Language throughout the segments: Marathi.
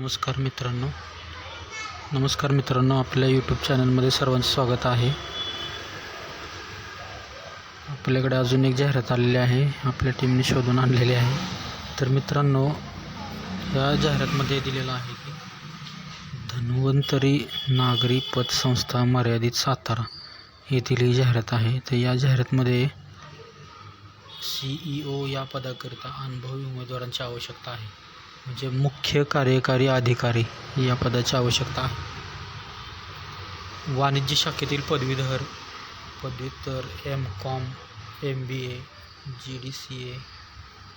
नमस्कार मित्रांनो. नमस्कार मित्रांनो आपल्या यूट्यूब चॅनलमध्ये सर्वांचं स्वागत आहे. आपल्याकडे अजून एक जाहिरात आलेली आहे. आपल्या टीमने शोधून आणलेली आहे. तर मित्रांनो या जाहिरातमध्ये दिलेलं आहे की धन्वंतरी नागरी पतसंस्था मर्यादित सातारा येथील ही जाहिरात आहे. तर या जाहिरातमध्ये सी ई ओ या पदाकरिता अनुभवी उमेदवारांची आवश्यकता आहे. म्हणजे मुख्य कार्यकारी अधिकारी या पदाची आवश्यकता आहे. वाणिज्य शाखेतील पदवीधर पदव्युत्तर M com M B A G D C A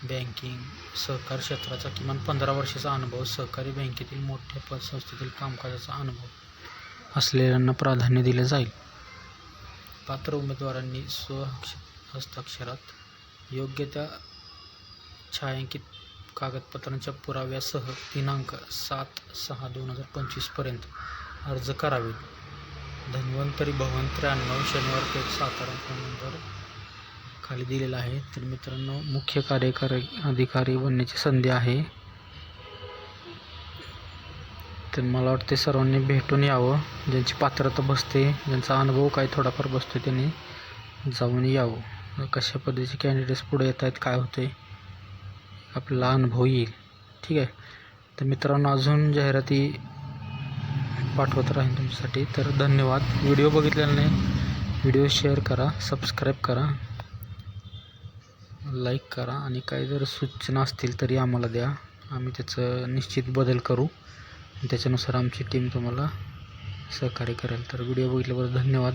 banking सहकार क्षेत्राचा किमान पंधरा वर्षाचा अनुभव सहकारी बँकेतील मोठ्या पतसंस्थेतील कामकाजाचा अनुभव असलेल्यांना प्राधान्य दिले जाईल. पात्र उमेदवारांनी स्व हस्ताक्षरात योग्य त्या छायांकित कागदपत्रांच्या पुराव्यासह दिनांक सात सहा दोन हजार पंचवीसपर्यंत अर्ज करावे धन्वंतरी भवन त्र्याण्णव शनिवार पेठ सातारा फोन नंबर खाली दिलेला आहे. तर मित्रांनो मुख्य कार्यकारी अधिकारी बनण्याची संधी आहे. तर मला वाटते सर्वांनी भेटून यावं. ज्यांची पात्रता बसते ज्यांचा अनुभव काय थोडाफार बसतो त्यांनी जाऊन यावं. कशा पद्धतीचे कॅन्डिडेट्स पुढे येत आहेत काय होते आपला अनुभव येईल. ठीक आहे? तर मित्रांनो अजून जाहिराती पाठवत राहीन तुमच्यासाठी. तर धन्यवाद. व्हिडिओ बघितल्याने व्हिडिओ शेअर करा सबस्क्राईब करा लाईक करा आणि काही जर सूचना असतील तरी आम्हाला द्या. आम्ही त्याचं निश्चित बदल करू. त्याच्यानुसार आमची टीम तुम्हाला सहकार्य करेल. तर व्हिडिओ बघितल्याबद्दल धन्यवाद.